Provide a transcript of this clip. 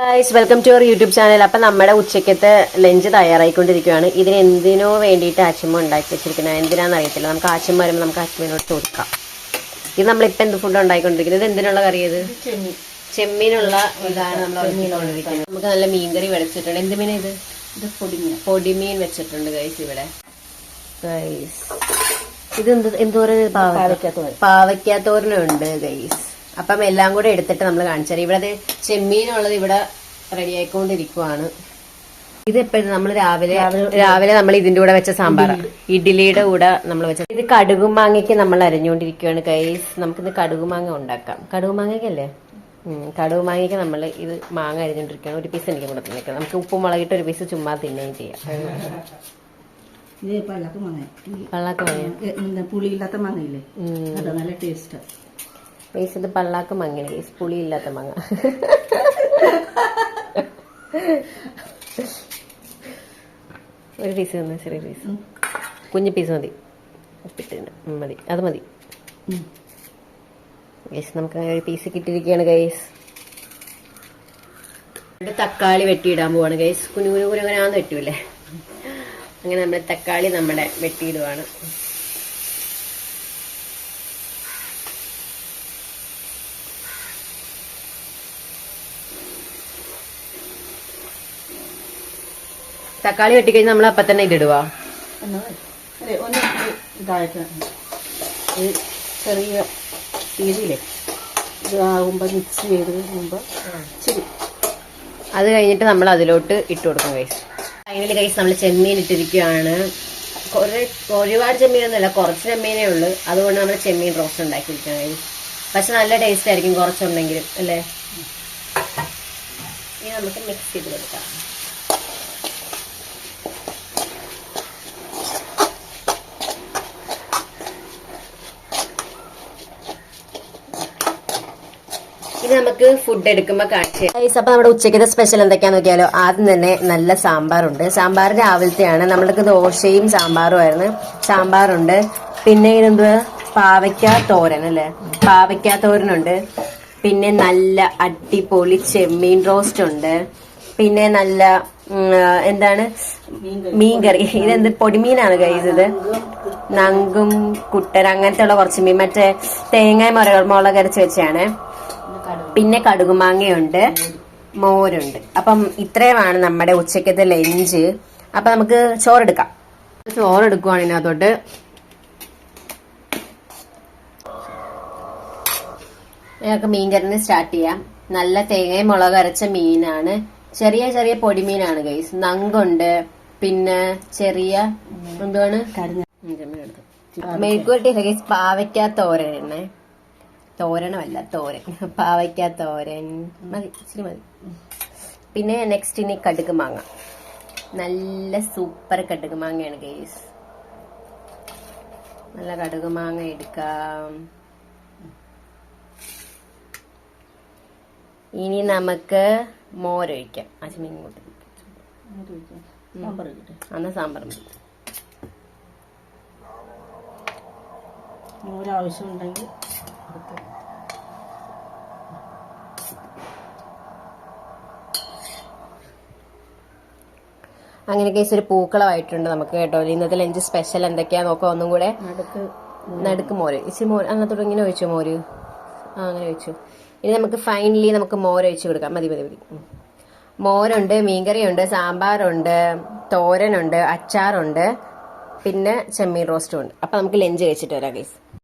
Guys welcome to our YouTube channel അപ്പം നമ്മുടെ ഉച്ചയ്ക്കത്തെ lunch തയ്യാറായിക്കൊണ്ടിരിക്കുകയാണ്. ഇതിന് എന്തിനോ വേണ്ടിയിട്ട് ആച്ചമ്മ ഉണ്ടാക്കി വെച്ചിരിക്കുന്നത്? എന്തിനാണെന്ന് അറിയത്തില്ല. നമുക്ക് ആച്ചമ്മ വരുമ്പോൾ നമുക്ക് ആച്ചമ്മയോട് ചോദിക്കാം. ഇത് നമ്മളിപ്പോൾ എന്ത് ഫുഡ് ഉണ്ടായിക്കൊണ്ടിരിക്കുന്നത്? ഇത് എന്തിനുള്ള കറി ഇത്? ചെമ്മീനുള്ള ഇതാണ് നമ്മൾ നമുക്ക് നല്ല മീൻകറി വെച്ചിട്ടുണ്ട്. എന്ത് മീൻ ഇത്? ഇത് പൊടിമീൻ. പൊടിമീൻ വെച്ചിട്ടുണ്ട് ഗൈസ് ഇവിടെ. ഗൈസ് ഇത് എന്ത് എന്തോരം. പാവയ്ക്കാത്തോരനുണ്ട് ഗൈസ് അപ്പം എല്ലാം കൂടെ എടുത്തിട്ട് നമ്മൾ കാണിച്ചാൽ ഇവിടെ ചെമ്മീനുള്ളത് ഇവിടെ റെഡി ആയിക്കൊണ്ടിരിക്കുവാണ്. ഇത് എപ്പോഴും നമ്മൾ രാവിലെ രാവിലെ നമ്മൾ ഇതിന്റെ കൂടെ വെച്ച സാമ്പാർ ഇഡ്ഡലിയുടെ കൂടെ നമ്മൾ വെച്ച ഇത് കടുകുമാങ്ങയ്ക്ക് നമ്മൾ അരിഞ്ഞുകൊണ്ടിരിക്കുകയാണ് ഗൈസ് നമുക്കിന്ന് കടുകുമാങ്ങ ഉണ്ടാക്കാം. കടുകുമാങ്ങയ്ക്കല്ലേ കടുക് കടുകുമാങ്ങയ്ക്ക് നമ്മൾ ഇത് മാങ്ങ അരിഞ്ഞുകൊണ്ടിരിക്കുകയാണ് ഒരു പീസ് എനിക്ക് കൂടെ തിന്നിക്കാം നമുക്ക് ഉപ്പും മുളകിട്ട് ഒരു പീസ് ചുമ്മാ തിന്നുകയും ചെയ്യാം. ഇത് പള്ളക്ക് മാങ്ങ. പുളിയില്ലാത്ത മാങ്ങയില്ലേ. നല്ല ടേസ്റ്റ് ഗൈസ് ഇത് പള്ളാക്ക് മങ്ങയാണ് ഗൈസ് പുളിയില്ലാത്ത മങ്ങ ഒരു പീസ് തന്നെ ചെറിയ പീസ് കുഞ്ഞു പീസ് മതി ഉപ്പിട്ടുണ്ട് മതി അത് മതി ഗൈസ് നമുക്ക് ഒരു പീസ് കിട്ടിയിരിക്കുകയാണ് ഗൈസ് തക്കാളി വെട്ടിയിടാൻ പോവാണ് ഗൈസ് കുഞ്ഞു കുഞ്ഞു കുഞ്ഞു കുഞ്ഞാന്ന് വെട്ടൂല്ലേ അങ്ങനെ നമ്മുടെ തക്കാളി നമ്മുടെ വെട്ടിയിടുവാണ് തക്കാളി വെട്ടിക്കഴിഞ്ഞാൽ നമ്മൾ അപ്പം തന്നെ ഇതിടുവാ ചെറിയ തീരിയില്ലേ? ഇതാകുമ്പോൾ മിക്സ് ചെയ്ത് കഴിയുമ്പോൾ ഇച്ചിരി അത് കഴിഞ്ഞിട്ട് നമ്മൾ അതിലോട്ട് ഇട്ട് കൊടുക്കും കൈസ് ഫൈനലി കൈസ് നമ്മൾ ചെമ്മീൻ ഇട്ടിരിക്കുകയാണ്. കുറെ ഒരുപാട് ചെമ്മീനൊന്നുമില്ല കുറച്ച് ചെമ്മീനേ ഉള്ളൂ. അതുകൊണ്ട് നമ്മൾ ചെമ്മീൻ റോസ്റ്റ് ഉണ്ടാക്കിയിരിക്കുകയാണ് കൈസ് പക്ഷെ നല്ല ടേസ്റ്റ് ആയിരിക്കും കുറച്ചുണ്ടെങ്കിലും അല്ലേ? ഇനി നമുക്ക് മിക്സ് ചെയ്ത് കൊടുക്കാം. ഇനി നമുക്ക് ഫുഡ് എടുക്കുമ്പോൾ കാണിച്ചു അപ്പൊ നമ്മുടെ ഉച്ചക്കത്തെ സ്പെഷ്യൽ എന്തൊക്കെയാന്ന് നോക്കിയാലോ? ആദ്യം തന്നെ നല്ല സാമ്പാറുണ്ട്. സാമ്പാർ രാവിലത്തെയാണ്. നമ്മൾക്ക് ദോശയും സാമ്പാറും ആയിരുന്നു. സാമ്പാറുണ്ട്. പിന്നെ ഇതെന്തുവാ? പാവയ്ക്ക തോരൻ അല്ലേ? പാവയ്ക്ക തോരനുണ്ട്. പിന്നെ നല്ല അടിപൊളി ചെമ്മീൻ റോസ്റ്റ് ഉണ്ട്. പിന്നെ നല്ല എന്താണ്? മീൻകറി ഇതെന്ത് പൊടിമീനാണ് കഴിച്ചത് നങ്കും കുട്ടൻ അങ്ങനത്തെ ഉള്ള കുറച്ച് മീൻ. മറ്റേ തേങ്ങ മുളക് മുളക് അരച്ച് വെച്ചാണ് പിന്നെ കടുകുമാങ്ങയുണ്ട് മോരുണ്ട്. അപ്പം ഇത്രയുമാണ് നമ്മുടെ ഉച്ചക്കത്തെ ലഞ്ച്. അപ്പൊ നമുക്ക് ചോറെടുക്കാം. ചോറെടുക്കുവാണ് ഇതിനകത്തോട്ട്. ഞങ്ങൾക്ക് മീൻകറിന് സ്റ്റാർട്ട് ചെയ്യാം. നല്ല തേങ്ങയും മുളക് അരച്ച മീനാണ്. ചെറിയ ചെറിയ പൊടിമീനാണ് ഗൈസ് നങ്കുണ്ട് പിന്നെ ചെറിയ എന്തുവാണ്? മെഴുക്കുവട്ടി ഗൈസ് പാവയ്ക്ക തോരനെ തോരണമല്ല തോരൻ. പാവയ്ക്ക തോരൻ. മതി ഇച്ചിരി മതി. പിന്നെ നെക്സ്റ്റ് ഇനി കടുക് മാങ്ങ. നല്ല സൂപ്പർ കടുക് മാങ്ങയാണ് ഗൈസ് നല്ല കടുക് മാങ്ങ എടുക്കാം. ഇനി നമുക്ക് മോരൊഴിക്കാം അച്ഛൻ ഇങ്ങോട്ട് അന്ന് സാമ്പാർ മതി. ഒരാവശ്യമുണ്ടെങ്കിൽ അങ്ങനെ കേസ് ഒരു പൂക്കളമായിട്ടുണ്ട് നമുക്ക് കേട്ടോ. ഇന്നത്തെ ലഞ്ച് സ്പെഷ്യൽ എന്തൊക്കെയാ നോക്കാം. ഒന്നും കൂടെ നടുക്ക് മോര്. ഇച്ചി മോര്. അങ്ങനത്തോട് ഇങ്ങനെ ഒഴിച്ചു മോര്? ആ അങ്ങനെ ഒഴിച്ചു. ഇനി നമുക്ക് ഫൈനലി നമുക്ക് മോര് ഒഴിച്ചു കൊടുക്കാം. മതി മതി മതി. മോരുണ്ട് മീൻകറിയുണ്ട് സാമ്പാറുണ്ട് തോരനുണ്ട് അച്ചാറുണ്ട് പിന്നെ ചെമ്മീൻ റോസ്റ്റും ഉണ്ട്. അപ്പൊ നമുക്ക് ലഞ്ച് കഴിച്ചിട്ട് വരാം ഗൈസ്